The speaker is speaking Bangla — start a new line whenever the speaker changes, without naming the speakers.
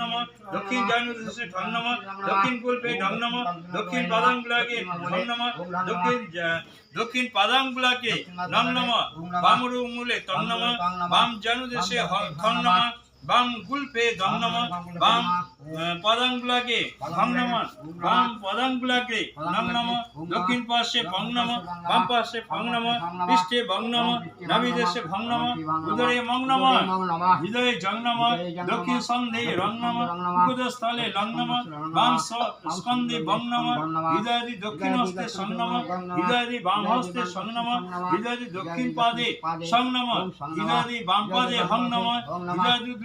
নম, দক্ষিণ জানুদেশে ঢং নম, দক্ষিণ কুলপে ঢং দক্ষিণ পাদাঙ্গুলাকে ঢং নম, দক্ষিণ দক্ষিণ পাদাঙ্গুলাকে নম নম বামরু রুমুলে তং নম, বাম জানুদেশে ঠং নম বাম গুলপে নম বাম পদাঙ্গুলাকে ভং নম বাম পদাঙ্গুলাকে নম নম দক্ষিণ পার্শ্বে ভং নম বাম পার্শ্বে ভং নম পৃষ্ঠে ভং নম নাভি দেশে ভং নম উদরে মং নম হৃদয়ে জং নম দক্ষিণ সন্ধে রং নম উপদস্থলে লং নম বাম স্কন্ধে বং নম হৃদয়াদি দক্ষিণ হস্তে সং নম হৃদয়াদি বাম হস্তে সং নম হৃদয়াদি দক্ষিণ পাদে সং নম হৃদয়াদি বাম পাদে হং নম হৃদয়াদি